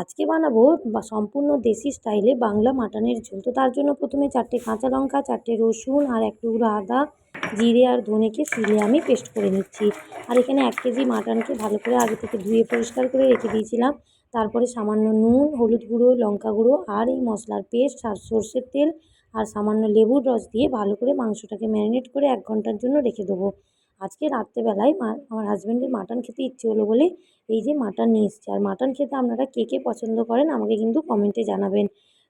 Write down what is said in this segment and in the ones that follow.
আজকে বানাবো সম্পূর্ণ দেশি স্টাইলে বাংলা মাটনের ঝোল। তো তার জন্য প্রথমে চারটে কাঁচা লঙ্কা, চারটে রসুন আর এক টুকরো আদা, জিরে আর ধনেকে শিলে আমি পেস্ট করে নিচ্ছি। আর এখানে এক কেজি মাটনকে ভালো করে আগে থেকে ধুয়ে পরিষ্কার করে রেখে দিয়েছিলাম। তারপরে সামান্য নুন, হলুদ গুঁড়ো, লঙ্কা গুঁড়ো আর এই মশলার পেস্ট আর সর্ষের তেল আর সামান্য লেবুর রস দিয়ে ভালো করে মাংসটাকে ম্যারিনেট করে এক ঘণ্টার জন্য রেখে দেবো। আজকে রাত্রেবেলায় মা, আমার হাজব্যান্ডের মাটন খেতে ইচ্ছে হলো বলে এই যে মাটন নিয়ে এসছে। আর মাটন খেতে আপনারা কে কে পছন্দ করেন আমাকে কিন্তু কমেন্টে জানাবেন।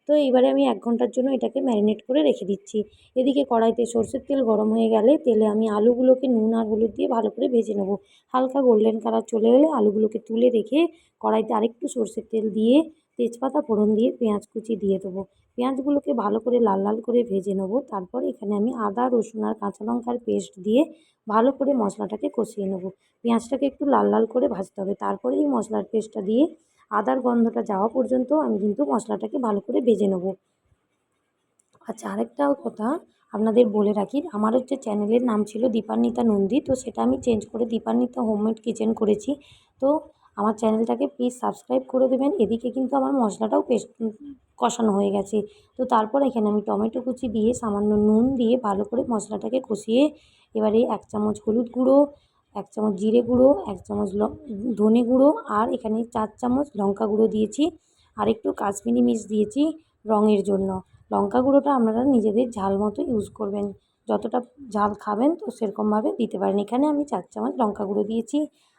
তো এইবারে আমি এক ঘণ্টার জন্য এটাকে ম্যারিনেট করে রেখে দিচ্ছি। এদিকে কড়াইতে সর্ষের তেল গরম হয়ে গেলে তেলে আমি আলুগুলোকে নুন আর হলুদ দিয়ে ভালো করে ভেজে নেব। হালকা গোল্ডেন কালার চলে এলে আলুগুলোকে তুলে রেখে কড়াইতে আরেকটু সর্ষের তেল দিয়ে তেজপাতা ফোড়ন দিয়ে পেঁয়াজ কুচি দিয়ে দেবো। পেঁয়াজগুলোকে ভালো করে লাল লাল করে ভেজে নেব। তারপর এখানে আমি আদা, রসুন আর কাঁচা লঙ্কার পেস্ট দিয়ে ভালো করে মশলাটাকে কষিয়ে নেব। পেঁয়াজটাকে একটু লাল লাল করে ভাজতে হবে। তারপরে এই মশলার পেস্টটা দিয়ে আদার গন্ধটা যাওয়া পর্যন্ত আমি কিন্তু মশলাটাকে ভালো করে ভেজে নেব। আচ্ছা আরেকটাও কথা আপনাদের বলে রাখি। আমার হচ্ছে চ্যানেলের নাম ছিল দীপান্বিতা নন্দী। তো সেটা আমি চেঞ্জ করে দীপান্বিতা হোমমেড কিচেন করেছি। তো আমার চ্যানেলটাকে প্লিজ সাবস্ক্রাইব করে দেবেন। এদিকে কিন্তু আমার মশলাটাও পেস্ট কষানো হয়ে গেছে। তো তারপর এখানে আমি টমেটো কুচি দিয়ে সামান্য নুন দিয়ে ভালো করে মশলাটাকে কষিয়ে এবারে এক চামচ হলুদ গুঁড়ো, এক চামচ জিরে গুঁড়ো, এক চামচ ধনে গুঁড়ো আর এখানে চার চামচ লঙ্কা গুঁড়ো দিয়েছি। আর একটু কাশ্মীরি মির্চ দিয়েছি রঙের জন্য। লঙ্কা গুঁড়োটা আপনারা নিজেদের ঝাল মতো ইউজ করবেন। যতটা ঝাল খাবেন তো সেরকমভাবে দিতে পারেন। এখানে আমি চার চামচ লঙ্কা গুঁড়ো দিয়েছি।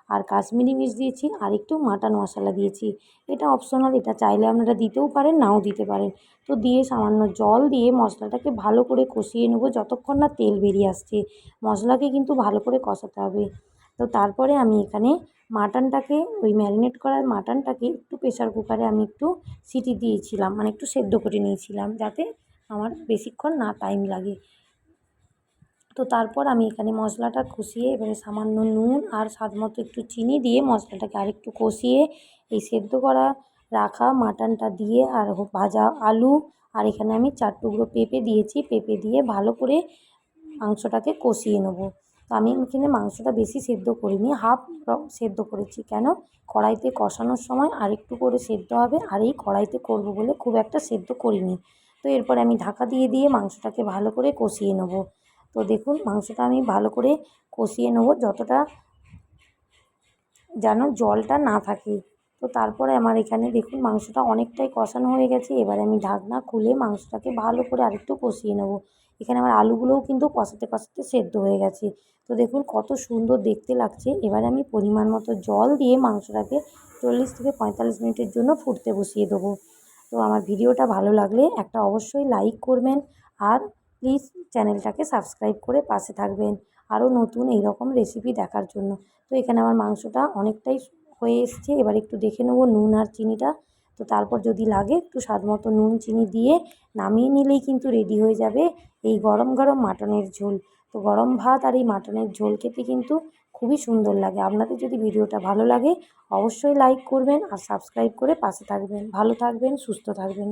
আর কাশ্মীরি মির্চ দিয়েছি, আর একটু মাটন মশলা দিয়েছি। এটা অপশনাল এটা চাইলে আপনারা দিতেও পারেন, নাও দিতে পারেন। তো দিয়ে সামান্য জল দিয়ে মশলাটাকে ভালো করে কষিয়ে নেব যতক্ষণ না তেল বেরিয়ে আসছে। মশলাকে কিন্তু ভালো করে কষাতে হবে। তো তারপরে আমি এখানে মাটনটাকে, ওই ম্যারিনেট করার মাটনটাকে একটু প্রেশার কুকারে আমি একটু সিটি দিয়েছিলাম মানে একটু সেদ্ধ করে নিয়েছিলাম, যাতে আমার বেশিক্ষণ না টাইম লাগে। তো তারপর আমি এখানে মশলাটা কষিয়ে এবারে সামান্য নুন আর স্বাদ মতো একটু চিনি দিয়ে মশলাটাকে আরেকটু কষিয়ে এই সেদ্ধ করা, রাখা মাটনটা দিয়ে আর ভাজা আলু আর এখানে আমি চার টুকরো পেঁপে দিয়েছি। পেঁপে দিয়ে ভালো করে মাংসটাকে কষিয়ে নেব। তো আমি এখানে মাংসটা বেশি সেদ্ধ করিনি, হাফ সেদ্ধ করেছি। কেন? কড়াইতে কষানোর সময় আরেকটু করে সেদ্ধ হবে আর এই কড়াইতে করব বলে খুব একটা সেদ্ধ করিনি। তো এরপরে আমি ঢাকা দিয়ে দিয়ে মাংসটাকে ভালো করে কষিয়ে নেব। তো দেখুন, মাংসটা আমি ভালো করে কষিয়ে নেব যতটা যেন জলটা না থাকে। তো তারপরে আমার এখানে দেখুন, মাংসটা অনেকটাই কষানো হয়ে গেছে। এবারে আমি ঢাকনা খুলে মাংসটাকে ভালো করে আরেকটু কষিয়ে নেব। এখানে আমার আলুগুলোও কিন্তু কষাতে কষাতে সেদ্ধ হয়ে গেছে। তো দেখুন, কত সুন্দর দেখতে লাগছে। এবারে আমি পরিমাণ মতো জল দিয়ে মাংসটাকে চল্লিশ থেকে পঁয়তাল্লিশ মিনিটের জন্য ফুটতে বসিয়ে দেবো। তো আমার ভিডিওটা ভালো লাগলে একটা অবশ্যই লাইক করবেন আর প্লিজ চ্যানেলটাকে সাবস্ক্রাইব করে পাশে থাকবেন। আরও নতুন এই রকম রেসিপি দেখার জন্য। তো এখানে আমার মাংসটা অনেকটাই হয়ে এসছে। এবার একটু দেখে নেব নুন আর চিনিটা। তো তারপর যদি লাগে একটু স্বাদ মতো নুন, চিনি দিয়ে নামিয়ে নিলেই কিন্তু রেডি হয়ে যাবে এই গরম গরম মাটনের ঝোল। তো গরম ভাত আর এই মাটনের ঝোল খেতে কিন্তু খুবই সুন্দর লাগে। আপনাদের যদি ভিডিওটা ভালো লাগে, অবশ্যই লাইক করবেন আর সাবস্ক্রাইব করে পাশে থাকবেন। ভালো থাকবেন, সুস্থ থাকবেন।